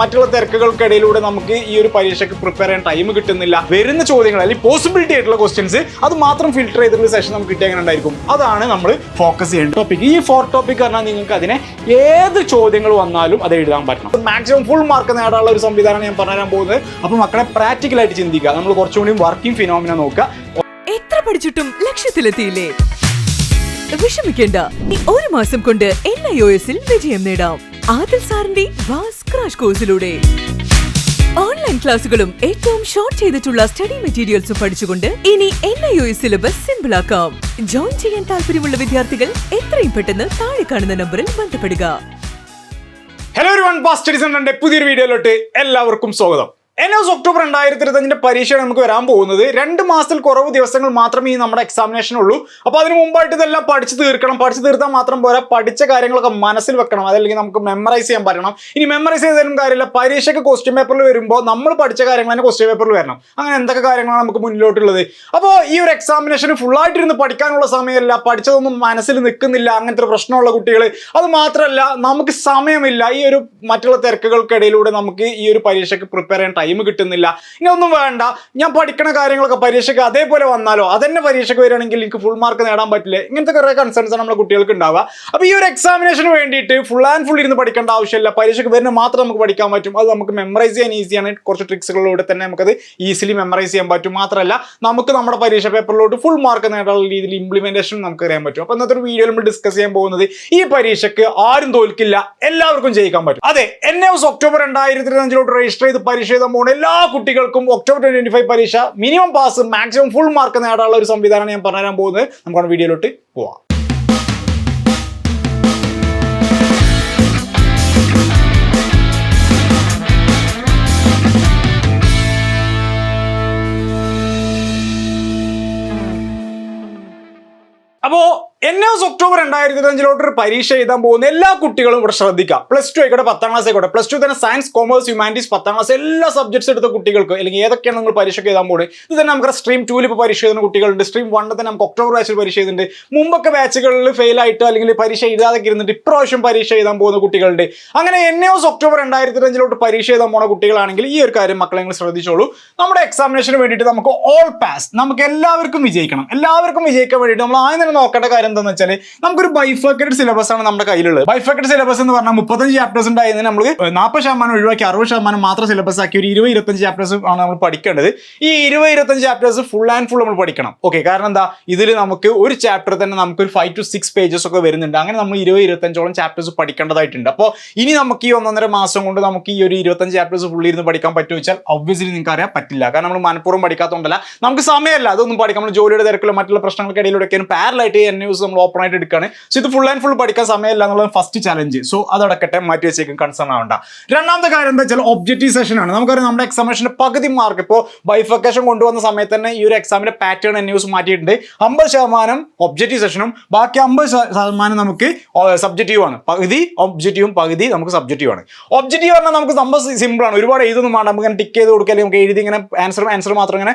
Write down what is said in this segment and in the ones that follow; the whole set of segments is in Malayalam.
മറ്റുള്ള തിരക്കുകൾക്കിടയിലൂടെ നമുക്ക് ഈ ഒരു പരീക്ഷയ്ക്ക് പ്രിപ്പയർ ചെയ്യാൻ ടൈം കിട്ടുന്നില്ല. വരുന്ന ചോദ്യങ്ങൾ അല്ലെങ്കിൽ പോസിബിലിറ്റി ആയിട്ടുള്ള ക്വസ്റ്റ്യൻസ് അത് മാത്രം ഫിൽട്ടർ ചെയ്തിട്ടുള്ള സെഷൻ നമുക്ക് കിട്ടിയ അങ്ങനെ ഉണ്ടായിരിക്കും? അതാണ് നമ്മൾ ഫോക്കസ് ചെയ്യേണ്ട ടോപ്പിക് ഈ ഫോർ ടോപ്പിക് പറഞ്ഞാൽ നിങ്ങൾക്ക് അതിനെ ഏത് ചോദ്യങ്ങൾ വന്നാലും അത് എഴുതാൻ പറ്റണം. മാക്സിമം ഫുൾ മാർക്ക് നേടാനുള്ള ഒരു സംവിധാനം ഞാൻ പറഞ്ഞുതരാൻ പോകുന്നത്. അപ്പോൾ മക്കളെ പ്രാക്ടിക്കലായിട്ട് ചിന്തിക്കുക. നമ്മൾ കുറച്ചുകൂടി വർക്കിംഗ് ഫിനോമിന നോക്കുക. എത്ര പഠിച്ചിട്ടും ലക്ഷ്യത്തിലെത്തിയില്ലേ? വിഷമിക്കേണ്ട. ഒരു മാസം കൊണ്ട് എൻ ഐ എസിൽ വിജയം നേടാം. ആദിൽ സാറിന്റെ വാസ് ക്രാഷ് കോഴ്സിലൂടെ. ഓൺലൈൻ ക്ലാസുകളും ഏറ്റവും ഷോർട്ട് ചെയ്തിട്ടുള്ള സ്റ്റഡി മെറ്റീരിയൽസും പഠിച്ചുകൊണ്ട് ഇനി N I O syllabus simple ആക്കാം. ജോയിൻ ചെയ്യാൻ താല്പര്യമുള്ള വിദ്യാർത്ഥികൾ എത്രയും പെട്ടെന്ന് താഴെ കാണുന്ന നമ്പറിൽ ബന്ധപ്പെടുക. ഹലോ ഒരു വൺ പാസ്റ്റ് ഡിസൈന്റെ പുതിയൊരു വീഡിയോയിലോട്ട് എല്ലാവർക്കും സ്വാഗതം. എൻ എസ് ഒക്ടോബർ രണ്ടായിരത്തി ഇരുപത്തഞ്ചിന്റെ പരീക്ഷയാണ് നമുക്ക് വരാൻ പോകുന്നത്. രണ്ട് മാസത്തിൽ കുറവ് ദിവസങ്ങൾ മാത്രമേ ഈ നമ്മുടെ എക്സാമിനേഷൻ ഉള്ളൂ. അപ്പോൾ അതിന് മുമ്പായിട്ട് ഇതെല്ലാം പഠിച്ചു തീർക്കണം. പഠിച്ചു തീർത്താൽ മാത്രം പോരാ. പഠിച്ച കാര്യങ്ങളൊക്കെ മനസ്സിൽ വെക്കണം. അതല്ലെങ്കിൽ നമുക്ക് മെമ്മറൈസ് ചെയ്യാൻ പറ്റണം. ഇനി മെമ്മറൈസ് ചെയ്തതിനും കാര്യമില്ല. പരീക്ഷയ്ക്ക് ക്വസ്റ്റ്യൻ പേപ്പറിൽ വരുമ്പോൾ നമ്മൾ പഠിച്ച കാര്യങ്ങൾ തന്നെ ക്വസ്റ്റ്യൻ പേപ്പറിൽ വരണം. അങ്ങനെ എന്തൊക്കെ കാര്യങ്ങളാണ് നമുക്ക് മുന്നിലോട്ടുള്ളത്? അപ്പോൾ ഈ ഒരു എക്സാമിനേഷന് ഫുള്ളായിട്ടിരുന്ന് പഠിക്കാനുള്ള സമയമല്ല. പഠിച്ചതൊന്നും മനസ്സിൽ നിൽക്കുന്നില്ല. അങ്ങനത്തെ പ്രശ്നമുള്ള കുട്ടികൾ അത് മാത്രമല്ല നമുക്ക് സമയമില്ല. ഈ ഒരു മറ്റുള്ള തിരക്കുകൾക്കിടയിലൂടെ നമുക്ക് ഈ ഒരു പരീക്ഷയ്ക്ക് പ്രിപ്പയർ ചെയ്യാൻ ടൈം കിട്ടുന്നില്ല. ഇനി ഒന്നും വേണ്ട. ഞാൻ പഠിക്കണ കാര്യങ്ങളൊക്കെ പരീക്ഷയ്ക്ക് അതേപോലെ വന്നാലോ? അതന്നെ പരീക്ഷയ്ക്ക് വരികയാണെങ്കിൽ എനിക്ക് ഫുൾ മാർക്ക് നേടാൻ പറ്റില്ല? ഇങ്ങനത്തെ കുറേ കൺസേൺസ് ആണ് നമ്മുടെ കുട്ടികൾക്ക് ഉണ്ടാവുക. അപ്പോൾ ഈ ഒരു എക്സാമിനേഷന് വേണ്ടിയിട്ട് ഫുൾ ആൻഡ് ഫുൾ ഇരുന്ന് പഠിക്കേണ്ട ആവശ്യമില്ല. പരീക്ഷയ്ക്ക് വരുന്ന മാത്രം നമുക്ക് പഠിക്കാൻ പറ്റും. അത് നമുക്ക് മെമ്മറൈസ് ചെയ്യാൻ ഈസിയാണ് കുറച്ച് ട്രിക്സുകളിലൂടെ തന്നെ നമുക്കത് ഈസിലി മെമ്മറൈസ് ചെയ്യാൻ പറ്റും. മാത്രമല്ല നമുക്ക് നമ്മുടെ പരീക്ഷ പേപ്പറിലോട്ട് ഫുൾ മാർക്ക് നേടാനുള്ള രീതിയിൽ ഇംപ്ലിമെന്റേഷൻ നമുക്ക് അറിയാൻ പറ്റും. അപ്പോൾ ഇന്നത്തെ ഒരു വീഡിയോ നമ്മൾ ഡിസ്കസ് ചെയ്യാൻ പോകുന്നത് ഈ പരീക്ഷയ്ക്ക് ആരും തോൽക്കില്ല. എല്ലാവർക്കും ജയിക്കാൻ പറ്റും. അതെ എൻ എസ് ഒക്ടോബർ രണ്ടായിരത്തി ഇരുപത്തഞ്ചിലോട്ട് രജിസ്റ്റർ ചെയ്ത് പരീക്ഷ എഴുതാൻ പോകുന്ന എല്ലാ കുട്ടികൾക്കും ഒക്ടോബർ ട്വന്റി ഫൈവ് പരീക്ഷ minimum pass maximum full mark നേടാനുള്ള ഒരു സംവിധാനമാണ് ഞാൻ പറഞ്ഞുതരാൻ പോകുന്നത്. നമുക്ക് വീഡിയോയിലോട്ട് പോവാം. അപ്പോ എൻ എസ് ഒക്ടോബർ രണ്ടായിരത്തി ഇരുപത്തഞ്ചിലോട്ട് ഒരു പരീക്ഷ എഴുതാൻ പോകുന്ന എല്ലാ കുട്ടികളും ഇവിടെ ശ്രദ്ധിക്കുക പ്ലസ് ടു ആയിക്കോട്ടെ പത്താം ക്ലാസ് ആയിക്കോട്ടെ. പ്ലസ് ടു തന്നെ സയൻസ് കോമേഴ്സ് ഹ്യൂമാനിറ്റീസ് പത്താം ക്ലാസ് എല്ലാ സബ്ജക്ട്സ് എടുത്ത കുട്ടികൾക്ക് അല്ലെങ്കിൽ ഏതൊക്കെയാണ് നിങ്ങൾ പരീക്ഷ എഴുതാൻ പോകുന്നത് ഇത് തന്നെ നമുക്ക് സ്ട്രീം ടൂവിൽ ഇപ്പോൾ പരീക്ഷ എഴുതുന്ന കുട്ടികളുണ്ട്. സ്ട്രീം വണ്ണിൽ തന്നെ നമുക്ക് ഒക്ടോബർ ബാച്ചിൽ പരീക്ഷ എഴുതുന്നുണ്ട്. മുമ്പൊക്കെ ബാച്ചുകളിൽ ഫെയിൽ ആയിട്ട് അല്ലെങ്കിൽ പരീക്ഷ എഴുതാതെ ഇരുന്നിട്ട് ഇപ്രാവശ്യം പരീക്ഷ എഴുതാൻ പോകുന്ന കുട്ടികളുണ്ട്. അങ്ങനെ എൻ എസ് ഒക്ടോബർ രണ്ടായിരത്തി ഇരുപത്തഞ്ചിലോട്ട് പരീക്ഷ എഴുതാൻ പോകുന്ന കുട്ടികളാണെങ്കിൽ ഈ ഒരു കാര്യം മക്കളെ നിങ്ങൾ ശ്രദ്ധിച്ചോളൂ. നമ്മുടെ എക്സാമിനേഷന് വേണ്ടിയിട്ട് നമുക്ക് ഓൾ പാസ് നമുക്ക് എല്ലാവർക്കും വിജയിക്കണം. എല്ലാവർക്കും വിജയിക്കാൻ വേണ്ടിയിട്ട് നമ്മൾ ആദ്യം തന്നെ നോക്കേണ്ട കാര്യം എന്താണെന്ന് വെച്ചാൽ നമുക്കൊരു ബൈഫർക്കറ്റഡ് സിലബസ് ആണ് നമ്മുടെ കയ്യിലുള്ളത്. ബൈഫർക്കറ്റഡ് സിലബസ് എന്ന് പറഞ്ഞാൽ മുപ്പത്തഞ്ച് ചാപ്റ്റേഴ്സ് ഉണ്ടായിരുന്നു നമ്മൾ നാൽപ്പത് ശതമാനം ഒഴിവാക്കി അറുപത് ശതമാനം മാത്രം സിലബസ് ആക്കി ഒരു ഇരുപത് ഇരുപത്തഞ്ച് ചാപ്റ്റേഴ്സ് ആണ് നമ്മൾ പഠിക്കേണ്ടത്. ഈ ഇരുപത് ഇരുപത്തഞ്ച് ചാപ്റ്റേഴ്സ് ഫുൾ ആൻഡ് ഫുൾ നമ്മൾ പഠിക്കണം. ഓക്കെ കാരണം എന്താ? ഇതിൽ നമുക്ക് ഒരു ചാപ്റ്റർ തന്നെ നമുക്ക് ഒരു ഫൈവ് ടു സിക്സ് പേജസ് ഒക്കെ വരുന്നുണ്ട്. അങ്ങനെ നമ്മൾ ഇരുപത് ഇരുപത്തഞ്ചോളം ചാപ്റ്റേഴ്സ് പഠിക്കേണ്ടതായിട്ടുണ്ട്. അപ്പോൾ ഇനി നമുക്ക് ഈ ഒന്നൊന്നര മാസം കൊണ്ട് നമുക്ക് ഈ ഒരു ഇരുപത്തഞ്ച് ചാപ്റ്റേഴ്സ് ഫുൾ ഇരുന്ന് പഠിക്കാൻ പറ്റുമോ വെച്ചാൽ ഒബ്വിയസ്ലി നിങ്ങൾക്ക് അറിയാൻ പറ്റില്ല. കാരണം നമ്മൾ മനഃപൂർവം പഠിക്കാത്തതുകൊണ്ടല്ല. നമുക്ക് സമയമല്ല. അതൊന്നും പഠിക്കാം നമ്മൾ ജോലിയുടെ തിരക്കിലും മറ്റുള്ള പ്രശ്നങ്ങൾക്കിടയിലൂടെയൊക്കെയാണ് പാരലായിട്ട് എൻ നമ്മൾ ഓപ്പൺ ആയിട്ട് എടുക്കുകയാണ്. സോ ഇത് ഫുൾ ആൻഡ് ഫുൾ പഠിക്കാൻ സമയമില്ല എന്നുള്ളത് ഫസ്റ്റ് ചലഞ്ച് സോ അതടക്കട്ടെ മാറ്റി വെച്ചേക്കും കൺസേൺ ആവണ്ട. രണ്ടാമത്തെ കാര്യം എന്താ വെച്ചാൽ ഒബ്ജക്റ്റീവ് സെഷൻ ആണ്. നമുക്കറിയാം നമ്മുടെ എക്സാമിനേഷന്റെ പകുതി മാർക്ക് ഇപ്പോൾ ബൈഫക്കേഷൻ കൊണ്ടുവന്ന സമയത്ത് തന്നെ ഈ ഒരു എക്സാമിന്റെ പാറ്റേൺ എൻ യൂസ് മാറ്റിയിട്ടുണ്ട്. അമ്പത് ശതമാനം ഒബ്ജക്റ്റീവ് സെഷനും ബാക്കി അമ്പത് ശതമാനം നമുക്ക് സബ്ജക്റ്റീവ് ആണ്. പകുതി ഒബ്ജക്റ്റീവും പകുതി നമുക്ക് സബ്ജക്റ്റീവ് ആണ്. ഒബ്ജക്റ്റീവ് പറഞ്ഞാൽ നമുക്ക് സംഭവം സിമ്പിൾ ആണ്. ഒരുപാട് എഴുതൊന്നും വേണ്ട. നമുക്ക് ടിക്ക് ചെയ്ത് കൊടുക്കാലും നമുക്ക് എഴുതി ഇങ്ങനെ ആൻസർ ആൻസർ മാത്രം ഇങ്ങനെ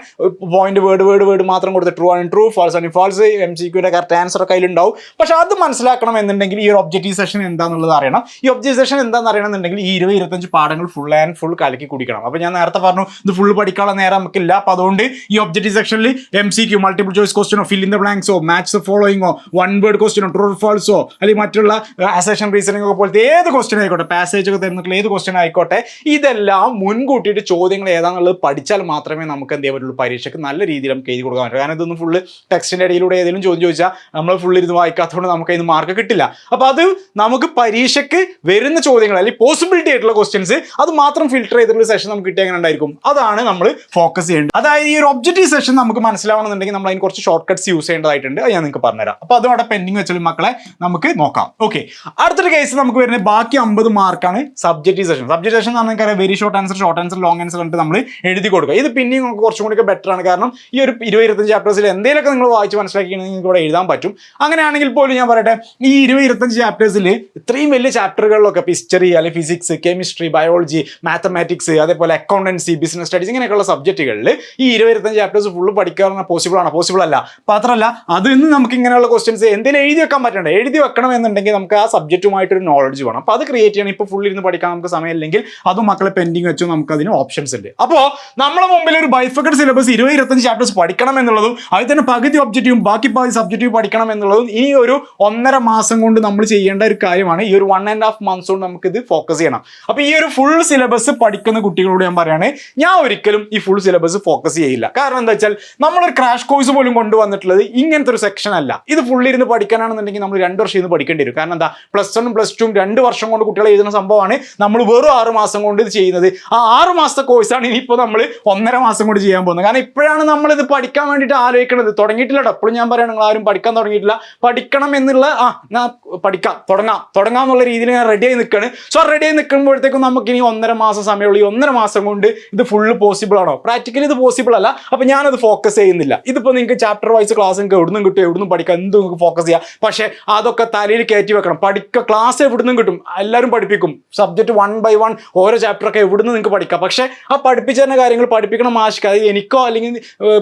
പോയിന്റ് വേർഡ് വേർഡ് വേർഡ് മാത്രം കൊടുത്ത് ട്രൂ ആണ്. ട്രൂ ഫാൾസ് ആണ്. ഫാൾസ് എം സി ക്യൂടെ കറക്റ്റ് ആൻസർ ഒക്കെ അതിലുണ്ടാവും പക്ഷെ അത് മനസ്സിലാക്കണം എന്നുണ്ടെങ്കിൽ ഈ ഒരു ഒബ്ജക്റ്റീവ് സെഷൻ എന്താണെന്നുള്ളത് അറിയണം. ഈ ഒബ്ജക്റ്റീവ് സെഷൻ എന്താണെന്ന് അറിയണമെന്നുണ്ടെങ്കിൽ ഈ ഇരുപത് ഇരുപത്തഞ്ച് പാഠങ്ങൾ ഫുൾ ആൻഡ് ഫുൾ കലക്കി കുടിക്കണം. അപ്പോൾ ഞാൻ നേരത്തെ പറഞ്ഞു ഇത് ഫുൾ പഠിക്കാനുള്ള നേരം നമുക്കില്ല. അപ്പോൾ അതുകൊണ്ട് ഈ ഒബ്ജക്റ്റീവ് സെക്ഷനിൽ M C Q multiple choice ക്വസ്റ്റിനോ fill in the ബ്ലാങ്ക്സോ മാച്ച് ഫോളോയിങ്ങോ വൺ വേർഡ് ക്വസ്റ്റിനോ ട്രൂ ഫോൾസോ അല്ലെങ്കിൽ മറ്റുള്ള അസേഷൻ റീസണിംഗ് ഒക്കെ പോലത്തെ ഏത് ക്വസ്റ്റൻ ആയിക്കോട്ടെ പാസേജ് ഒക്കെ തരുന്നിട്ടുള്ള ഏത് ക്വസ്റ്റൻ ആയിക്കോട്ടെ ഇതെല്ലാം മുൻകൂട്ടിയിട്ട് ചോദ്യങ്ങൾ ഏതാണെന്നുള്ളത് പഠിച്ചാൽ മാത്രമേ നമുക്ക് എന്ത് പറ്റുള്ളൂ? പരീക്ഷയ്ക്ക് നല്ല രീതിയിൽ നമുക്ക് എഴുതി കൊടുക്കാൻ പറ്റുള്ളൂ. കാരണം ഇതൊന്നും ഫുള്ള് ടെക്സ്റ്റിന്റെ ഇടയിലൂടെ ഏതെങ്കിലും ചോദ്യം ചോദിച്ചാൽ നമ്മൾ ഫുൾ ഇരുന്ന് വായിക്കാത്തതുകൊണ്ട് നമുക്ക് അതിന് മാർക്ക് കിട്ടില്ല. അപ്പോൾ അത് നമുക്ക് പരീക്ഷയ്ക്ക് വരുന്ന ചോദ്യങ്ങൾ അല്ലെങ്കിൽ പോസിബിലിറ്റി ആയിട്ടുള്ള ക്വസ്റ്റ്യൻസ് അത് മാത്രം ഫിൽട്ടർ ചെയ്തിട്ടുള്ള സെഷൻ നമുക്ക് കിട്ടിയ എങ്ങനെ ഉണ്ടായിരിക്കും? അതാണ് നമ്മൾ ഫോക്കസ് ചെയ്യേണ്ടത്. അതായത് ഈ ഒരു ഒബ്ജക്റ്റീവ് സെഷൻ നമുക്ക് മനസ്സിലാവണമെന്നുണ്ടെങ്കിൽ നമ്മൾ അതിന് കുറച്ച് ഷോർട്ട് കട്ട്സ് യൂസ് ചെയ്യേണ്ടതായിട്ടുണ്ട് ഞാൻ നിങ്ങൾക്ക് പറഞ്ഞുതരാം. അപ്പോൾ അതും അവിടെ പെൻഡിങ് വെച്ചാൽ മക്കളെ നമുക്ക് നോക്കാം. ഓക്കെ അടുത്തൊരു കേസ് നമുക്ക് വരുന്നത് ബാക്കി അമ്പത് മാർക്കാണ് സബ്ജക്റ്റീവ് സെഷൻ സബ്ജക്റ്റ് സെഷൻ എന്ന് പറഞ്ഞാൽ very short answer short answer long answer കണ്ടിട്ട് നമ്മൾ എഴുതി കൊടുക്കുക. ഇത് പിന്നെയും കുറച്ചും കൂടി ബെറ്റർ ആണ്. കാരണം ഈ ഒരു ഇരുപത് ഇരുപത്തഞ്ച് ചാപ്റ്റേഴ്സിൽ എന്തെങ്കിലുമൊക്കെ നിങ്ങൾ വായിച്ച് മനസ്സിലാക്കിയാണെങ്കിൽ നിങ്ങൾക്ക് ഇവിടെ എഴുതാൻ പറ്റും. അങ്ങനെയാണെങ്കിൽ പോലും ഞാൻ പറയട്ടെ ഈ ഇരുപത് ഇരുപത്തഞ്ച് ചാപ്റ്റേഴ്സിൽ ഇത്രയും വലിയ ചാപ്റ്ററുകളിലൊക്കെ ഇപ്പോൾ ഹിസ്റ്ററി അല്ലെങ്കിൽ ഫിസിക്സ് കെമിസ്ട്രി ബയോളജി മാത്തമാറ്റിക്സ് അതേപോലെ അക്കൗണ്ടൻസി ബിസിനസ് സ്റ്റഡീസ് ഇങ്ങനെയൊക്കെയുള്ള സബ്ജക്റ്റുകളിൽ ഈ ഇരുപത് ഇരുപത്തഞ്ച് ചാപ്റ്റേഴ്സ് ഫുള്ള് പഠിക്കാൻ പോസിബിൾ ആണ്? പോസിബിൾ അല്ല. മാത്രമല്ല അത് ഇന്ന് നമുക്ക് ഇങ്ങനെയുള്ള ക്വസ്റ്റ്യൻസ് എന്തെങ്കിലും എഴുതി വെക്കാൻ പറ്റണ്ട? എഴുതി വെക്കണം എന്നുണ്ടെങ്കിൽ നമുക്ക് ആ സബ്ജക്റ്റുമായിട്ടൊരു നോളജ് വേണം. അപ്പോൾ അത് ക്രിയേറ്റ് ചെയ്യണം. ഇപ്പോൾ ഫുൾ ഇരുന്ന് പഠിക്കാൻ നമുക്ക് സമയമില്ലെങ്കിൽ അതും മക്കളെ പെൻഡിങ് വെച്ചു നമുക്ക് അതിന് ഓപ്ഷൻസ് ഉണ്ട്. അപ്പോൾ നമ്മുടെ മുമ്പിൽ ഒരു ബൈഫക്കഡ് സിലബസ് ഇരുപത് ഇരുപത്തഞ്ച് ചാപ്റ്റേഴ്സ് പഠിക്കണം എന്നുള്ളതും അതിൽ തന്നെ പകുതി ഒബ്ജക്റ്റീവും ബാക്കി പകുതി സബ്ജക്റ്റീവ് പഠിക്കണം എന്നുള്ളതും ഈ ഒരു ഒന്നര മാസം കൊണ്ട് നമ്മൾ ചെയ്യേണ്ട ഒരു കാര്യമാണ് ഈ ഒരു വൺ ആൻഡ് ഹാഫ് മന്ത്സ് കൊണ്ട് നമുക്ക് ഇത് ഫോക്കസ് ചെയ്യണം. അപ്പോൾ ഈ ഒരു ഫുൾ സിലബസ് പഠിക്കുന്ന കുട്ടികളോട് ഞാൻ പറയാണ് ഞാൻ ഒരിക്കലും ഈ ഫുൾ സിലബസ് ഫോക്കസ് ചെയ്യില്ല. കാരണം എന്താ വെച്ചാൽ നമ്മളൊരു ക്രാഷ് കോഴ്സ് പോലും കൊണ്ടുവന്നിട്ടുള്ളത് ഇങ്ങനത്തെ ഒരു സെക്ഷൻ അല്ല. ഇത് ഫുള്ളി ഇരുന്ന് പഠിക്കാനാണെന്നുണ്ടെങ്കിൽ നമ്മൾ രണ്ട് വർഷം ഇരുന്ന് പഠിക്കേണ്ടി വരും. കാരണം എന്താ? പ്ലസ് വൺ പ്ലസ് ടു രണ്ട് വർഷം കൊണ്ട് കുട്ടികൾ എഴുതുന്ന സംഭവമാണ് നമ്മൾ വെറും ആറ് മാസം കൊണ്ട് ഇത് ചെയ്യുന്നത്. ആ ആറ് മാസത്തെ കോഴ്സാണ് ഇനിയിപ്പോൾ നമ്മൾ ഒന്നര മാസം കൊണ്ട് ചെയ്യാൻ പോകുന്നത്. കാരണം ഇപ്പോഴാണ് നമ്മൾ ഇത് പഠിക്കാൻ വേണ്ടിയിട്ട് ആലോചിക്കുന്നത് തുടങ്ങിയിട്ടില്ല എപ്പോഴും ഞാൻ പറയണം നിങ്ങൾ ആരും പഠിക്കാൻ തുടങ്ങിയിട്ടില്ല. പഠിക്കണം എന്നുള്ള ആ ഞാൻ പഠിക്കാം തുടങ്ങാം തുടങ്ങാം എന്നുള്ള രീതിയിൽ ഞാൻ റെഡി ആയി നിൽക്കുകയാണ് സോ റെഡി ആയി നിൽക്കുമ്പോഴത്തേക്കും നമുക്ക് ഇനി ഒന്നര മാസം സമയമുള്ളൂ ഈ ഒന്നര മാസം കൊണ്ട് ഇത് ഫുള്ള് പോസിബിൾ ആണോ? പ്രാക്ടിക്കലി ഇത് പോസിബിൾ അല്ല. അപ്പോൾ ഞാനത് ഫോക്കസ് ചെയ്യുന്നില്ല. ഇതിപ്പോൾ നിങ്ങൾക്ക് ചാപ്റ്റർ വൈസ് ക്ലാസ് നിങ്ങൾക്ക് എവിടുന്നും കിട്ടും എവിടുന്നും പഠിക്കാം എന്തും നിങ്ങൾക്ക് ഫോക്കസ് ചെയ്യാം. പക്ഷേ അതൊക്കെ തലയിൽ കയറ്റി വെക്കണം. പഠിക്ക ക്ലാസ് എവിടുന്നും കിട്ടും? എല്ലാവരും പഠിപ്പിക്കും. സബ്ജക്റ്റ് വൺ ബൈ വൺ ഓരോ ചാപ്റ്ററൊക്കെ എവിടുന്ന് നിങ്ങൾക്ക് പഠിക്കാം. പക്ഷേ ആ പഠിപ്പിച്ചു തരുന്ന കാര്യങ്ങൾ പഠിപ്പിക്കണം ആശിക്കുക അത് എനിക്കോ അല്ലെങ്കിൽ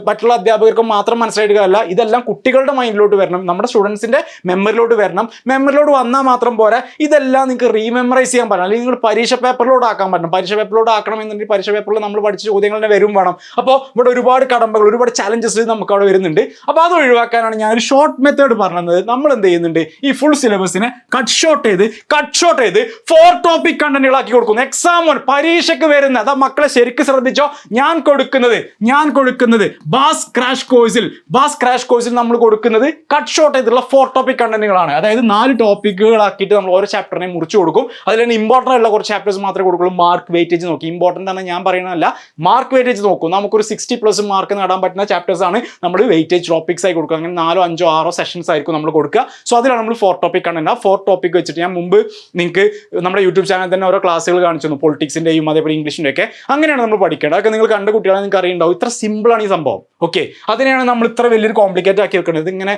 മറ്റുള്ള അധ്യാപകർക്കോ മാത്രം മനസ്സിലായിട്ട് ഇതെല്ലാം കുട്ടികളുടെ മൈൻഡിലോട്ട് വരണം. നമ്മുടെ സ്റ്റുഡൻസിന്റെ മെമ്മറിലോട്ട് വരണം. മെമ്മറിലോട്ട് വന്നാൽ മാത്രം പോരാ. ഇതെല്ലാം നിങ്ങൾക്ക് റീമെമ്മറൈസ് ചെയ്യാൻ പറ്റണം. അല്ലെങ്കിൽ നിങ്ങൾ പരീക്ഷ പേപ്പറിലോട്ട് ആക്കാൻ പറ്റണം. പരീക്ഷ പേപ്പറിലോട്ട് ആക്കണം എന്നുണ്ടെങ്കിൽ പരീക്ഷ പേപ്പറിൽ നമ്മൾ പഠിച്ച ചോദ്യങ്ങൾ തന്നെ വരും വേണം. അപ്പോൾ ഇവിടെ ഒരുപാട് കടമ്പകൾ ഒരുപാട് ചലഞ്ചസ് നമുക്ക് അവിടെ വരുന്നുണ്ട്. അപ്പോൾ അത് ഒഴിവാക്കാനാണ് ഞാൻ ഒരു ഷോർട്ട് മെത്തേഡ് പറഞ്ഞത്. നമ്മൾ എന്ത് ചെയ്യുന്നുണ്ട്? ഈ ഫുൾ സിലബസിനെ കട്ട് ഷോർട്ട് ചെയ്ത് കട്ട് ഷോർട്ട് ചെയ്ത് ഫോർ ടോപ്പിക് കണ്ടന്റുകളാക്കി കൊടുക്കുന്നു. എക്സാം വൺ പരീക്ഷയ്ക്ക് വരുന്ന അതാ മക്കളെ ശരിക്കും ശ്രദ്ധിച്ചോ? ഞാൻ കൊടുക്കുന്നത് ഞാൻ കൊടുക്കുന്നത് ബാസ് ക്രാഷ് കോഴ്സിൽ ബാസ് ക്രാഷ് കോഴ്സിൽ നമ്മൾ കൊടുക്കുന്നത് കട്ട് ഷോർട്ട് ചെയ്തിട്ടുള്ള ഫോർ ടോപ്പിക് കണ്ടന്റുകളാണ്. അതായത് നാല് ടോപ്പിക്കുകളാക്കിയിട്ട് നമ്മൾ ഓരോ ചാപ്റ്ററിനെ മുറിച്ചു കൊടുക്കും. അതിൽ തന്നെ ഇമ്പോർട്ടന്റ് ആയിട്ടുള്ള കുറച്ച് ചാപ്റ്റേഴ്സ് മാത്രമേ കൊടുക്കുള്ളൂ. മാർക്ക് വെയിറ്റേജ് നോക്കി. ഇമ്പോർട്ടന്റ് ആണ് ഞാൻ പറയുന്നതല്ല. മാർക്ക് വെയിറ്റേജ് നോക്കും. നമുക്കൊരു സിക്സ്റ്റി പ്ലസ് മാർക്ക് നേടാൻ പറ്റുന്ന ചാപ്റ്റേഴ്സ് ആണ് നമ്മൾ വെയിറ്റേജ് ടോപ്പിക്സ് ആയി കൊടുക്കുക. അങ്ങനെ നാലോ അഞ്ചോ ആറോ സെഷൻസ് ആയിരിക്കും നമ്മൾ കൊടുക്കുക. സോ അതിലാണ് നമ്മൾ four topic content. Four topic വെച്ചിട്ട് ഞാൻ മുമ്പ് നിങ്ങൾക്ക് നമ്മുടെ യൂട്യൂബ് ചാനൽ തന്നെ ഓരോ ക്ലാസ്സുകൾ കാണിച്ചു തന്നു. പൊളിറ്റിക്സിന്റെയും അതേപോലെ ഇംഗ്ലീഷിന്റെ ഒക്കെ. അങ്ങനെയാണ് നമ്മൾ പഠിക്കേണ്ടത്. അതൊക്കെ നിങ്ങൾ കണ്ട കുട്ടികളെ നിങ്ങൾക്ക് അറിയുണ്ടാവും ഇത്ര സിമ്പിൾ ആണ് ഈ സംഭവം. ഓക്കെ അതിനെയാണ് നമ്മൾ ഇത്ര വലിയൊരു കോംപ്ലിക്കേറ്റ് ആക്കി വെക്കുന്നത് ഇങ്ങനെ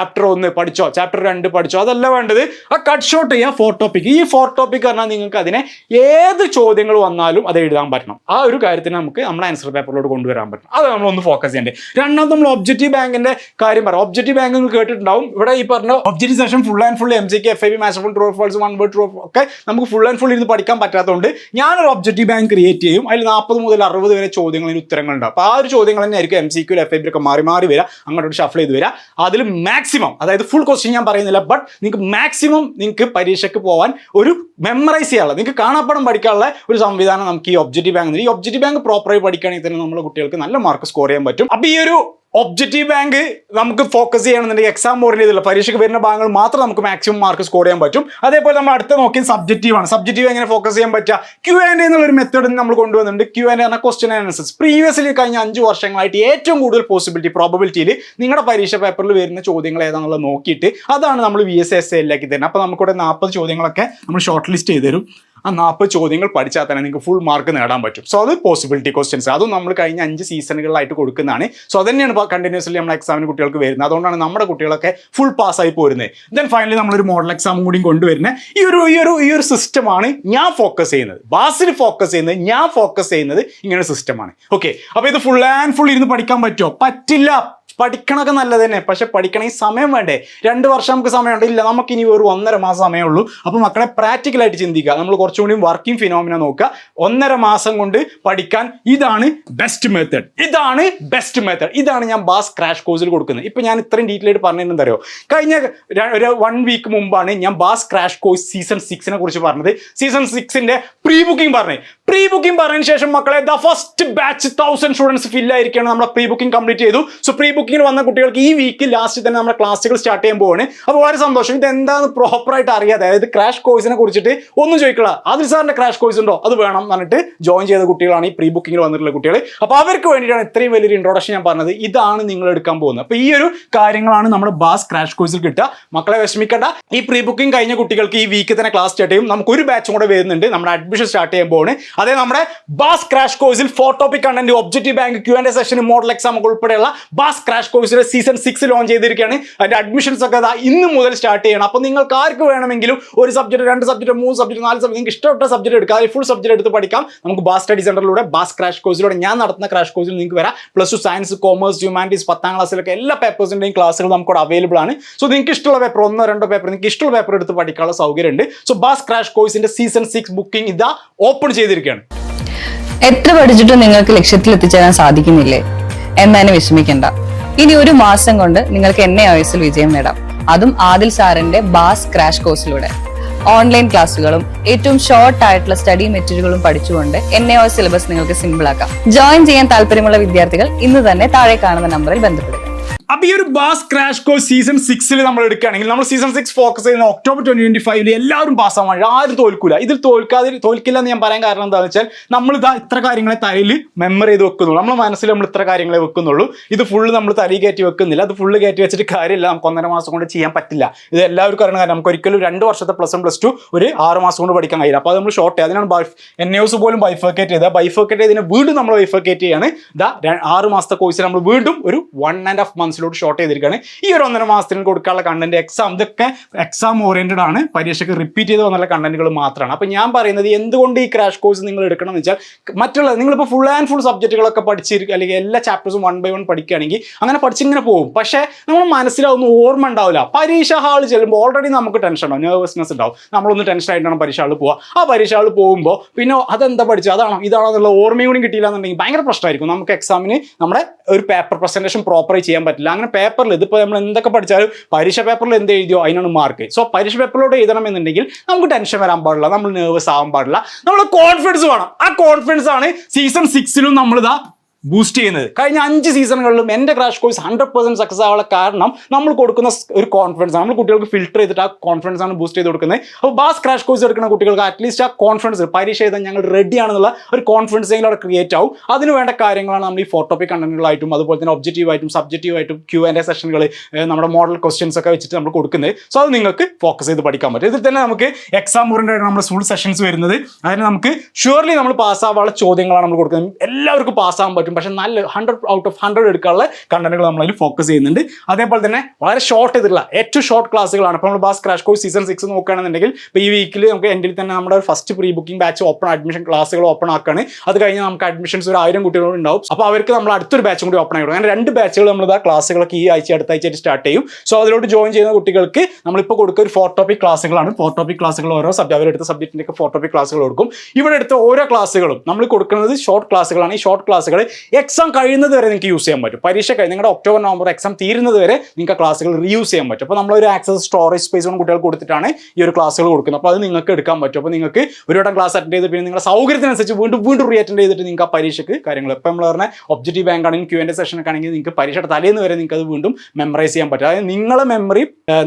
ചാപ്റ്റർ ഒന്ന് പഠിച്ചോ? ചാപ്റ്റർ രണ്ട് പഠിച്ചോ? അതല്ല വേണ്ടത്. ആ കട്ട് ഷോട്ട് ചെയ്യാം ഫോർ ടോപ്പിക് ഈ ഫോർ ടോപ്പിക് പറഞ്ഞാൽ നിങ്ങൾക്ക് അതിനെ ഏത് ചോദ്യങ്ങൾ വന്നാലും അത് എഴുതാൻ പറ്റണം. ആ ഒരു കാര്യത്തിന് നമുക്ക് നമ്മുടെ ആൻസർ പേപ്പറിലോട്ട് കൊണ്ടുവരാൻ പറ്റണം. അത് നമ്മൾ ഒന്ന് ഫോക്കസ് ചെയ്യേണ്ടത് രണ്ടാമത് നമ്മൾ ഒബ്ജക്റ്റീവ് ബാങ്കിന്റെ കാര്യം പറയാം ഒബ്ജക്റ്റീവ് ബാങ്ക് നിങ്ങൾ കേട്ടിട്ടുണ്ടാവും. ഇവിടെ ഈ പറഞ്ഞ objective session full and full M C K F I B match full true false one word true ഒക്കെ നമുക്ക് ഫുൾ ആൻഡ് ഫുൾ ഇരുന്ന് പഠിക്കാൻ പറ്റാത്തതുകൊണ്ട് ഞാനൊരു ഒബ്ജക്റ്റീവ് ബാങ്ക് ക്രിയേറ്റ് ചെയ്യും. അതിൽ നാൽപ്പത് മുതൽ അറുപത് വരെ ചോദ്യങ്ങളിൽ ഉത്തരങ്ങളുണ്ട് അപ്പോൾ ആ ഒരു ചോദ്യങ്ങൾ തന്നെ ആയിരിക്കും M C Q F I B ഒക്കെ മാറി മാറി വരിക അങ്ങോട്ട് ഷഫിൾ ചെയ്ത് വരിക അതിൽ മാക്സിമം അതായത് ഫുൾ ക്വസ്റ്റ്യൻ ഞാൻ പറയുന്നില്ല ബട്ട് നിങ്ങൾക്ക് മാക്സിമം നിങ്ങൾക്ക് പരീക്ഷയ്ക്ക് പോകാൻ ഒരു മെമ്മറൈസ് ചെയ്യാനുള്ള നിങ്ങൾക്ക് കാണാപ്പടം പഠിക്കാനുള്ള ഒരു സംവിധാനം നമുക്ക് ഈ ഒബ്ജക്റ്റീവ് ബാങ്ക് ഈ ഒബ്ജക്റ്റീവ് ബാങ്ക് പ്രോപ്പറായി പഠിക്കുകയാണെങ്കിൽ തന്നെ നമ്മുടെ കുട്ടികൾക്ക് നല്ല മാർക്ക് സ്കോർ ചെയ്യാൻ പറ്റും. അപ്പോൾ ഈ ഒരു ഒബ്ജക്റ്റീവ് ബാങ്ക് നമുക്ക് ഫോക്കസ് ചെയ്യണമെന്നുണ്ടെങ്കിൽ എക്സാം ഓറിയന്റ് ചെയ്തില്ല പരീക്ഷയ്ക്ക് വരുന്ന ഭാഗങ്ങൾ മാത്രം നമുക്ക് മാക്സിമം മാർക്ക് സ്കോർ ചെയ്യാൻ പറ്റും. അതേപോലെ നമ്മൾ അടുത്ത നോക്കി സബ്ജക്റ്റീവ് ആണ്. സബ്ജക്റ്റീവ് എങ്ങനെ ഫോക്കസ് ചെയ്യാൻ പറ്റുക? ക്യു ആൻഡ് എന്നുള്ള ഒരു മെത്തേഡ് നമ്മൾ കൊണ്ടുവന്നിട്ടുണ്ട്. ക്യു ആൻഡ് എന്ന ക്വസ്റ്റൻ ആൻസേഴ്സ് പ്രീവിയസ്ലി കഴിഞ്ഞ അഞ്ച് വർഷങ്ങളായിട്ട് ഏറ്റവും കൂടുതൽ പോസിബിലിറ്റി പ്രോബബിലിറ്റിയിൽ നിങ്ങളുടെ പരീക്ഷ പേപ്പറിൽ വരുന്ന ചോദ്യങ്ങൾ ഏതാണെന്നുള്ളത് നോക്കിയിട്ട് അതാണ് നമ്മൾ വി എസ് എസ് എല്ലാക്കി തരുന്നത്. അപ്പോൾ നമുക്കിവിടെ നാൽപ്പത് ചോദ്യങ്ങളൊക്കെ നമ്മൾ ഷോർട്ട് ലിസ്റ്റ് ചെയ്ത് തരും. ആ നാൽപ്പത് ചോദ്യങ്ങൾ പഠിച്ചാൽ തന്നെ നിങ്ങൾക്ക് ഫുൾ മാർക്ക് നേടാൻ പറ്റും. സോ അത് പോസിബിലിറ്റി ക്വസ്റ്റ്യൻസ് അതും നമ്മൾ കഴിഞ്ഞ അഞ്ച് സീസണുകളിലായിട്ട് കൊടുക്കുന്നതാണ്. സോ അതന്നെയാണ് കണ്ടിന്യൂസ്ലി നമ്മുടെ എക്സാമിന് കുട്ടികൾക്ക് വരുന്നത്. അതുകൊണ്ടാണ് നമ്മുടെ കുട്ടികളൊക്കെ ഫുൾ പാസ്സായി പോരുന്നത് ദെൻ ഫൈനലി നമ്മളൊരു മോഡൽ എക്സാം കൂടി കൊണ്ടുവരുന്നത് ഈ ഒരു ഈ ഒരു ഈ ഒരു സിസ്റ്റമാണ് ഞാൻ ഫോക്കസ് ചെയ്യുന്നത്. ബാസിൽ ഫോക്കസ് ചെയ്യുന്നത് ഞാൻ ഫോക്കസ് ചെയ്യുന്നത് ഇങ്ങനെ സിസ്റ്റമാണ് ഓക്കെ അപ്പോൾ ഇത് ഫുൾ ആൻഡ് ഫുൾ ഇരുന്ന് പഠിക്കാൻ പറ്റുമോ? പറ്റില്ല. പഠിക്കണമൊക്കെ നല്ലത് തന്നെ. പക്ഷെ പഠിക്കണമെങ്കിൽ സമയം വേണ്ടേ? രണ്ട് വർഷം നമുക്ക് സമയമുണ്ട്. ഇല്ല നമുക്ക് ഇനി ഒരു ഒന്നര മാസം സമയമുള്ളൂ അപ്പോൾ മക്കളെ പ്രാക്ടിക്കലായിട്ട് ചിന്തിക്കുക. നമ്മൾ കുറച്ചുകൂടി വർക്കിംഗ് ഫിനോമിന നോക്കുക. ഒന്നര മാസം കൊണ്ട് പഠിക്കാൻ ഇതാണ് ബെസ്റ്റ് മെത്തേഡ് ഇതാണ് ബെസ്റ്റ് മെത്തേഡ് ഇതാണ് ഞാൻ ബാസ് ക്രാഷ് കോഴ്സിൽ കൊടുക്കുന്നത്. ഇപ്പം ഞാൻ ഇത്രയും ഡീറ്റെയിൽ ആയിട്ട് പറഞ്ഞിട്ടുണ്ടെന്ന് അറിയോ കഴിഞ്ഞ ഒരു വൺ വീക്ക് മുമ്പാണ് ഞാൻ ബാസ് ക്രാഷ് കോഴ്സ് സീസൺ സിക്സിനെ കുറിച്ച് പറഞ്ഞത്. സീസൺ സിക്സിന്റെ പ്രീ ബുക്കിംഗ് പറഞ്ഞത് പ്രീ ബുക്കിംഗ് പറഞ്ഞതിന് ശേഷം മക്കളെ the first batch thousand students ആയിരിക്കുകയാണ്. നമ്മുടെ പ്രീ ബുക്കിംഗ് കംപ്ലീറ്റ് ചെയ്തു. സോ പ്രീ ബുക്കിംഗ് വന്ന കുട്ടികൾക്ക് ഈ വീക്ക് ലാസ്റ്റ് തന്നെ നമ്മുടെ ക്ലാസ്സുകൾ സ്റ്റാർട്ട് ചെയ്യാൻ പോവാണ്. അപ്പോൾ വളരെ സന്തോഷം. ഇത് എന്താണെന്ന് പ്രോപ്പറായിട്ട് അറിയാതെ അതായത് ക്രാഷ് കോഴ്സിനെ കുറിച്ചിട്ട് ഒന്നും ചോദിക്കുക അതിൽ സാറിന്റെ ക്രാഷ് കോഴ്സ് ഉണ്ടോ? അത് വേണം എന്നിട്ട് ജോയിൻ ചെയ്ത കുട്ടികളാണ് ഈ പ്രീ ബുക്കിംഗിൽ വന്നിട്ടുള്ള കുട്ടികൾ അപ്പോൾ അവർക്ക് വേണ്ടിയിട്ടാണ് ഇത്രയും വലിയൊരു ഇൻട്രോഡക്ഷൻ ഞാൻ പറഞ്ഞത്. ഇതാണ് നിങ്ങൾ എടുക്കാൻ പോകുന്നത്. അപ്പോൾ ഈ ഒരു കാര്യങ്ങളാണ് നമ്മുടെ ബാസ് ക്രാഷ് കോഴ്സിൽ കിട്ടുക. മക്കളെ വിഷമിക്കേണ്ട. ഈ പ്രീ ബുക്കിംഗ് കഴിഞ്ഞ കുട്ടികൾക്ക് ഈ വീക്ക് തന്നെ ക്ലാസ് സ്റ്റാർട്ട് ചെയ്യും. നമുക്ക് ഒരു ബാച്ചും കൂടെ വരുന്നുണ്ട്. നമ്മുടെ അഡ്മിഷൻ സ്റ്റാർട്ട് ചെയ്യാൻ പോകുന്നത് അതേ നമ്മുടെ ബാസ് ക്രാഷ് കോഴ്സിൽ four topic content objective bank Q and session model exam ഉൾപ്പെടെയുള്ള ബാസ് ക്രാഷ് ക്രാഷ് കോഴ്സിന്റെ സീസൺ സിക്സ് ലോഞ്ച് ചെയ്തിരിക്കുകയാണ്. അതിന്റെ അഡ്മിഷൻസ് ഒക്കെ ഇന്ന് മുതൽ സ്റ്റാർട്ട് ചെയ്യണം. അപ്പോൾ നിങ്ങൾക്ക് ആർക്ക് വേണമെങ്കിലും ഒരു സബ്ജക്ട് രണ്ട് സബ്ജക്ട് മൂന്ന് സബ്ജക്ട് നാല് സബ്ജക്ട് നിങ്ങൾക്ക് ഇഷ്ടപ്പെട്ട സബ്ജക്ട് എടുക്കാം. അതിൽ ഫുൾ സബ്ജക്ട് എടുത്ത് പഠിക്കാം. നമുക്ക് ബാസ് സ്റ്റഡി സെന്ററിലൂടെ ബാസ് ക്രാഷ് കോഴ്സിലൂടെ ഞാൻ നടത്തുന്ന ക്രാഷ് കോഴ്സിൽ നിങ്ങൾക്ക് വരാം. Plus two science commerce humanities പത്താം ക്ലാസ്സിലൊക്കെ എല്ലാ പേപ്പേഴ്സിന്റെയും ക്ലാസ്സുകൾ നമുക്ക് അവൈലബിൾ ആണ്. സോ നിങ്ങൾക്ക് ഇഷ്ടമുള്ള പേപ്പർ ഒന്നോ രണ്ടോ പേപ്പർ നിങ്ങൾക്ക് ഇഷ്ടമുള്ള പേപ്പർ എടുത്ത് പഠിക്കാനുള്ള സൗകര്യമുണ്ട് സോ ബാസ് ക്രാഷ് കോഴ്സിന്റെ സീസൺ സിക്സ് ബുക്കിംഗ് ഇതാ ഓപ്പൺ ചെയ്തിരിക്കുകയാണ്. എത്ര പഠിച്ചിട്ടും നിങ്ങൾക്ക് ലക്ഷ്യത്തിൽ എത്തിച്ചേരാൻ സാധിക്കുന്നില്ലേ? എന്നതിന് വിഷമിക്കണ്ട. ഇനി ഒരു മാസം കൊണ്ട് നിങ്ങൾക്ക് എൻ എ വിജയം നേടാം. അതും ആദിൽ സാറിന്റെ ബാസ് ക്രാഷ് കോഴ്സിലൂടെ ഓൺലൈൻ ക്ലാസ്സുകളും ഏറ്റവും ഷോർട്ട് ആയിട്ടുള്ള സ്റ്റഡി മെറ്റീരിയലുകളും പഠിച്ചുകൊണ്ട് എൻ എ സിലബസ് നിങ്ങൾക്ക് സിമ്പിൾ ആക്കാം. ജോയിൻ ചെയ്യാൻ താല്പര്യമുള്ള വിദ്യാർത്ഥികൾ ഇന്ന് തന്നെ താഴെ കാണുന്ന നമ്പറിൽ ബന്ധപ്പെടുക. അപ്പൊ ഈ ഒരു ബാസ് ക്രാഷ് കോഴ്സ് സീസൺ സിക്സിൽ നമ്മൾ എടുക്കുകയാണെങ്കിൽ നമ്മൾ സീസൺ സിക്സ് ഫോക്കസ് ചെയ്യുന്ന ഒക്ടോബർ ട്വന്റി ട്വന്റി ഫൈവിൽ എല്ലാവരും പാസ്സാവാൻ ആരും തോൽക്കൂല. ഇതിൽ തോൽക്കാതെ തോൽക്കില്ല എന്ന് ഞാൻ പറയാൻ കാരണം എന്താണെന്ന് വെച്ചാൽ നമ്മൾ ഇതാ ഇത്ര കാര്യങ്ങളെ തലയിൽ മെമ്മറി ചെയ്ത് വെക്കുന്നുള്ളൂ. നമ്മുടെ മനസ്സിൽ നമ്മൾ ഇത്ര കാര്യങ്ങളെ വെക്കുന്നുള്ളൂ. ഇത് ഫുള്ള് നമ്മൾ തലയിൽ കയറ്റി വെക്കുന്നില്ല. അത് ഫുള്ള് കയറ്റി വെച്ചിട്ട് കാര്യമില്ല. നമുക്ക് ഒന്നര മാസം കൊണ്ട് ചെയ്യാൻ പറ്റില്ല. ഇത് എല്ലാവർക്കും അറിയണ കാര്യം നമുക്ക് ഒരിക്കലും രണ്ട് വർഷത്തെ പ്ലസ് വൺ പ്ലസ് ടു ഒരു ആറ് മാസം കൊണ്ട് പഠിക്കാൻ കഴിയില്ല. അപ്പോൾ നമ്മൾ ഷോർട്ട് അതിനാണ് എൻ എസ് പോലും ബൈഫർക്കേറ്റ് ചെയ്തത്. ബൈഫർക്കേറ്റ് ചെയ്തതിനെ വീണ്ടും നമ്മൾ ബൈഫർക്കേറ്റ് ചെയ്യാണ്. ഇതാ ആറ് മാസത്തെ കോഴ്സിൽ നമ്മൾ വീണ്ടും ഒരു വൺ ആൻഡ് ഹാഫ് ഷോർട്ട് ചെയ്തിരിക്കുകയാണ് ഈ ഒരു ഒന്നര മാസത്തിന് കൊടുക്കാനുള്ള കണ്ടന്റ് എക്സാം ഇതൊക്കെ എക്സാം ഓറിയന്റഡ് ആണ്. പരീക്ഷയ്ക്ക് റിപ്പീറ്റ് ചെയ്ത് വന്നുള്ള കണ്ടന്റുകൾ മാത്രമാണ്. അപ്പോൾ ഞാൻ പറയുന്നത് എന്തുകൊണ്ട് ഈ ക്രാഷ് കോഴ്സ് നിങ്ങൾ എടുക്കണം എന്ന് വെച്ചാൽ മറ്റുള്ള നിങ്ങളിപ്പോൾ ഫുൾ ആൻഡ് ഫുൾ സബ്ജക്റ്റുകളൊക്കെ പഠിച്ചിരിക്കുക അല്ലെങ്കിൽ എല്ലാ ചാപ്റ്റേഴ്സും വൺ ബൈ വൺ പഠിക്കുകയാണെങ്കിൽ അങ്ങനെ പഠിച്ചിങ്ങനെ പോകും. പക്ഷേ നമ്മൾ മനസ്സിലാവുന്ന ഓർമ്മ ഉണ്ടാവില്ല. പരീക്ഷ ഹാൾ ചെല്ലുമ്പോൾ ഓൾറെഡി നമുക്ക് ടെൻഷൻ ഉണ്ടാവും. നെർവസ്നെസ് ഉണ്ടാവും. നമ്മളൊന്ന് ടെൻഷൻ ആയിട്ടാണ് പരീക്ഷ ഹാളിൽ പോവുക ആ പരീക്ഷ ഹാളിൽ പോകുമ്പോൾ പിന്നെ അതെന്താ പഠിച്ചു അതാണോ? ഇതാണോ എന്നുള്ള ഓർമ്മയും കൂടി കിട്ടിയില്ല എന്നുണ്ടെങ്കിൽ ഭയങ്കര പ്രശ്നമായിരിക്കും. നമുക്ക് എക്സാമിന് നമ്മുടെ ഒരു പേപ്പർ പ്രസന്റേഷൻ പ്രോപ്പറായി ചെയ്യാൻ പറ്റില്ല. അങ്ങനെ പേപ്പറിൽ ഇതിപ്പോൾ നമ്മൾ എന്തൊക്കെ പഠിച്ചാലും പരീക്ഷ പേപ്പറിൽ എന്ത് എഴുതിയോ അതിനാണ് മാർക്ക് സോ പരീക്ഷ പേപ്പറിലൂടെ എഴുതണം എന്നുണ്ടെങ്കിൽ നമുക്ക് ടെൻഷൻ വരാൻ പാടില്ല നമ്മൾ നെർവസ് ആവാൻ പാടില്ല. നമ്മൾ കോൺഫിഡൻസ് വേണം. ആ കോൺഫിഡൻസ് ആണ് സീസൺ സിക്സിലും നമ്മളിതാ ബൂസ്റ്റ് ചെയ്യുന്നത്. കഴിഞ്ഞ അഞ്ച് സീസണുകളിലും എന്റെ crash course hundred percent success ആവാനുള്ള കാരണം നമ്മൾ കൊടുക്കുന്ന ഒരു കോൺഫിഡൻസ് നമ്മൾ കുട്ടികൾക്ക് ഫിൽട്ടർ ചെയ്തിട്ട് ആ കോൺഫിഡൻസ് ആണ് ബൂസ്റ്റ് ചെയ്ത് കൊടുക്കുന്നത്. അപ്പോൾ ബാസ് ക്രാഷ് കോഴ്സ് എടുക്കുന്ന കുട്ടികൾക്ക് അറ്റ്ലീസ്റ്റ് ആ കോൺഫിഡൻസ് പരീക്ഷ എഴുതാൻ ഞങ്ങൾ റെഡി ആണെന്നുള്ള ഒരു കോൺഫിഡൻസ് എങ്കിലും അവിടെ ക്രിയേറ്റ് ആവും. അതിന് വേണ്ട കാര്യങ്ങളാണ് നമ്മൾ ഈ ഫോട്ടോപ്പിക് കണ്ടന്റുകളായിട്ടും അതുപോലെ തന്നെ ഒബ്ജക്റ്റീവ് ആയിട്ടും സബ്ജക്റ്റീവ് ആയിട്ടും ക്യൂ ആൻഡ് എ സെഷനുകൾ നമ്മുടെ മോഡൽ ക്വസ്റ്റ്യൻസ് ഒക്കെ വെച്ചിട്ട് നമ്മൾ കൊടുക്കുന്നത്. സോ അത് നിങ്ങൾക്ക് ഫോക്കസ് ചെയ്ത് പഠിക്കാൻ പറ്റും. ഇതിൽ തന്നെ നമുക്ക് എക്സാം ഓറിയന്റഡ് നമ്മുടെ ഫുൾ സെഷൻസ് വരുന്നത്. അതിന് നമുക്ക് ഷുവർലി നമ്മൾ പാസ്സാവാനുള്ള ചോദ്യങ്ങളാണ് നമ്മൾ കൊടുക്കുന്നത്. എല്ലാവർക്കും പാസ്സാകാൻ പറ്റും. പക്ഷേ നല്ല ഹൺഡ്രഡ് ഔട്ട് ഓഫ് ഹൺഡ്രഡ് എടുക്കാനുള്ള കണ്ടന്റുകൾ നമ്മൾ അതിൽ ഫോക്കസ് ചെയ്യുന്നുണ്ട്. അതേപോലെ തന്നെ വളരെ ഷോർട്ട് ചെയ്തിട്ടുള്ള ഏറ്റവും ഷോർട്ട് ക്ലാസ്സുകളാണ് ഇപ്പോൾ നമ്മൾ Bass crash course season six നോക്കുകയാണെന്നുണ്ടെങ്കിൽ ഇപ്പോൾ ഈ വീക്കിൽ നമുക്ക് എൻഡിൽ തന്നെ നമ്മുടെ first pre booking batch open admission ക്ലാസ്സുകൾ ഓപ്പൺ ആക്കുകയാണ്. അത് കഴിഞ്ഞ് നമുക്ക് അഡ്മിഷൻസ് ഒരു ആയിരം കുട്ടികളോട് ഉണ്ടാവും. അപ്പോൾ അവർക്ക് നമ്മൾ അടുത്തൊരു ബാച്ചും കൂടി ഓപ്പൺ ആയി അങ്ങനെ രണ്ട് ബാച്ചുകൾ നമ്മൾ ആ ക്ലാസ്സുകളൊക്കെ ഈ ആഴ്ച അടുത്ത ആഴ്ചയായിട്ട് സ്റ്റാർട്ട് ചെയ്യും. സോ അതിലോട്ട് ജോയിൻ ചെയ്യുന്ന കുട്ടികൾക്ക് നമ്മളിപ്പോൾ കൊടുക്കുക ഒരു ഫോർ ക്ലാസ്സുകളാണ് ഫോർ ക്ലാസ്സുകൾ ഓരോ സബ്ജക്ട് അവരെടുത്ത സബ്ജക്റ്റിന്റെ ഒക്കെ ഫോർ ക്ലാസ്സുകൾ കൊടുക്കും. ഇവിടെ എടുത്ത ഓരോ ക്ലാസ്സുകളും നമ്മൾ കൊടുക്കുന്നത് ഷോർട്ട് ക്ലാസ്സുകളാണ് ഈ ഷോർട്ട് ക്ലാസ്സുകൾ എക്സാം കഴിയുന്നത് വരെ നിങ്ങൾക്ക് യൂസ് ചെയ്യാൻ പറ്റും. പരീക്ഷ കഴിഞ്ഞ് നിങ്ങളുടെ ഒക്ടോബർ നവംബർ എക്സാം തീരുന്നത് വരെ നിങ്ങൾക്ക് ക്ലാസ്സുകൾ റീയൂസ് ചെയ്യാൻ പറ്റും. അപ്പോൾ നമ്മളൊരു ആക്സസ് സ്റ്റോറേജ് സ്പേസ് കുട്ടികൾക്ക് കൊടുത്തിട്ടാണ് ഈ ഒരു ക്ലാസ്സുകൾ കൊടുക്കുന്നത്. അപ്പോൾ അത് നിങ്ങൾക്ക് എടുക്കാൻ പറ്റും. അപ്പോൾ നിങ്ങൾക്ക് ഒരു വട്ടം ക്ലാസ് അറ്റൻഡ് ചെയ്ത് പിന്നെ നിങ്ങളുടെ സൗകര്യത്തിനനുസരിച്ച് വീണ്ടും വീണ്ടും റീ അറ്റൻഡ് ചെയ്തിട്ട് നിങ്ങൾക്ക് ആ പരീക്ഷയ്ക്ക് കാര്യങ്ങൾ ഇപ്പോൾ നമ്മൾ പറഞ്ഞ ഒബ്ജക്റ്റീവ് ബാങ്ക് ആണെങ്കിൽ ക്യൂ എന്റെ സെഷൻ ഒക്കെ ആണെങ്കിൽ നിങ്ങൾക്ക് പരീക്ഷയുടെ തലേന്ന് വരെ നിങ്ങൾക്ക് അത് വീണ്ടും മെമ്മറൈസ് ചെയ്യാൻ പറ്റും. അതായത് നിങ്ങളെ മെമ്മറി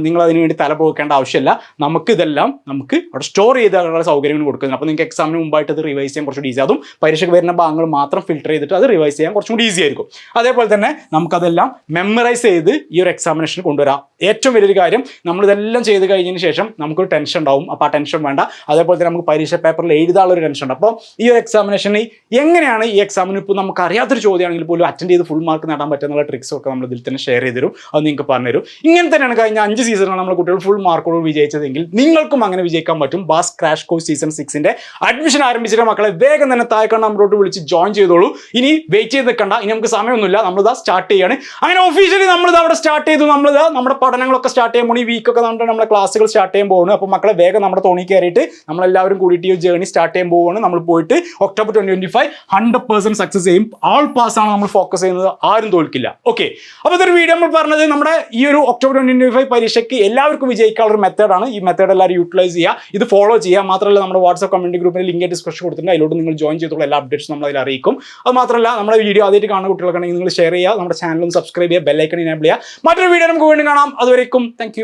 നിങ്ങൾ അതിന് വേണ്ടി തല പോക്കേണ്ട ആവശ്യമില്ല. നമുക്ക് ഇതെല്ലാം നമുക്ക് അവിടെ സ്റ്റോർ ചെയ്താലുള്ള സൗകര്യങ്ങൾ കൊടുക്കുന്നത് അപ്പോൾ നിങ്ങൾക്ക് എക്സാമിന് മുമ്പായിട്ട് അത് റിവൈസ് ചെയ്യാൻ കുറച്ചുകൂടി ഈസി അതും പരീക്ഷയ്ക്ക് വരുന്ന ഭാഗങ്ങൾ മാത്രം ഫിൽട്ടർ ചെയ്തിട്ട് അത് റിവൈസ് ചെയ്യാൻ കുറച്ചും കൂടി ഈസി ആയിരിക്കും. അതേപോലെ തന്നെ നമുക്കതെല്ലാം മെമ്മറൈസ് ചെയ്ത് ഈ ഒരു എക്സാമിനേഷന് കൊണ്ടുവരാം. ഏറ്റവും വലിയൊരു കാര്യം നമ്മളിതെല്ലാം ചെയ്ത് കഴിഞ്ഞതിന് ശേഷം നമുക്കൊരു ടെൻഷൻ ഉണ്ടാവും. അപ്പോൾ ആ ടെൻഷൻ വേണ്ട. അതേപോലെ തന്നെ നമുക്ക് പരീക്ഷ പേപ്പറിൽ എഴുതാനുള്ള ഒരു ടെൻഷൻ ഉണ്ട്. അപ്പോൾ ഈ ഒരു എക്സാമിനേഷന് എങ്ങനെയാണ് ഈ എക്സാമിന് ഇപ്പോൾ നമുക്ക് അറിയാത്തൊരു ചോദ്യമാണെങ്കിൽ പോലും അറ്റൻഡ് ചെയ്ത് ഫുൾ മാർക്ക് നേടാൻ പറ്റുന്ന ട്രിക്സ് ഒക്കെ നമ്മൾ ഇതിൽ തന്നെ ഷെയർ ചെയ്ത് തരും. അത് നിങ്ങൾക്ക് പറഞ്ഞുതരും ഇങ്ങനെ തന്നെയാണ് കഴിഞ്ഞ അഞ്ച് സീസണാണ് നമ്മൾ കുട്ടികൾ ഫുൾ മാർക്കോട് വിജയിച്ചതെങ്കിൽ നിങ്ങൾക്കും അങ്ങനെ വിജയിക്കാൻ പറ്റും. ബാസ് ക്രാഷ് കോഴ്സ് സീസൺ സിക്സിന്റെ അഡ്മിഷൻ ആരംഭിച്ചിട്ട് മക്കളെ വേഗം തന്നെ താഴെക്കണ്ട നമ്മളോട്ട് വിളിച്ച് ജോയിൻ ചെയ്തോളൂ. ഇനി വെയിറ്റ് ചെയ്ത് നിൽക്കണ്ട. ഇനി നമുക്ക് സമയമൊന്നുമില്ല. നമ്മളിതാ സ്റ്റാർട്ട് ചെയ്യാണ്. അങ്ങനെ ഒഫീഷ്യലി നമ്മളിത് അവിടെ സ്റ്റാർട്ട് ചെയ്തു. നമ്മൾ നമ്മളിതാ നമ്മുടെ പഠനങ്ങളൊക്കെ സ്റ്റാർട്ട് ചെയ്യുമ്പോൾ ഈ വീക്കൊക്കെ നമ്മുടെ നമ്മുടെ ക്ലാസ്സുകൾ സ്റ്റാർട്ട് ചെയ്യാൻ പോകുന്നു അപ്പോൾ മക്കളെ വേഗം നമ്മുടെ തോണി കയറിയിട്ട് നമ്മളെല്ലാവരും കൂടിയിട്ട് ഈ ജേർണി സ്റ്റാർട്ട് ചെയ്യാൻ പോവുകയാണ് നമ്മൾ പോയിട്ട് October twenty twenty five hundred percent success ചെയ്യും. ആൾ പാസ് ആണ് നമ്മൾ ഫോക്കസ് ചെയ്യുന്നത്. ആരും തോൽക്കില്ല. ഓക്കെ അപ്പോൾ ഇതൊരു വീഡിയോ നമ്മൾ പറഞ്ഞത് നമ്മുടെ ഈ ഒരു ഒക്ടോബർ ട്വന്റി ട്വന്റി ഫൈവ് പരീക്ഷയ്ക്ക് എല്ലാവർക്കും വിജയിക്കാനുള്ള ഒരു മെത്തേഡാണ് ഈ മെത്തേഡ് എല്ലാവരും യൂട്ടിലൈസ് ചെയ്യുക. ഇത് ഫോളോ ചെയ്യുക. മാത്രമല്ല നമ്മുടെ വാട്സ്ആപ്പ് കമ്മ്യൂണിറ്റി ഗ്രൂപ്പിൽ ലിങ്ക് ഡിസ്കഷൻ കൊടുത്തിട്ടുണ്ട്. അതിലോട്ട് നിങ്ങൾ ജോയിൻ ചെയ്തോളൂ. എല്ലാ അപ്ഡേറ്റ്സും നമ്മൾ അതിൽ അറിയിക്കും. അത് മാത്രമല്ല നമ്മുടെ വീഡിയോ ആദ്യമായിട്ട് കാണുന്ന കുട്ടികൾക്കാണെങ്കിൽ നിങ്ങൾ ഷെയർ ചെയ്യുക നമ്മുടെ ചാനലും സബ്സ്ക്രൈബ് ചെയ്യുക ബെല്ലൈക്കൺ ഇനേബിൾ ചെയ്യുക. മറ്റൊരു വീഡിയോ നമുക്ക് വീണ്ടും കാണാം. അതുവരേക്കും താങ്ക്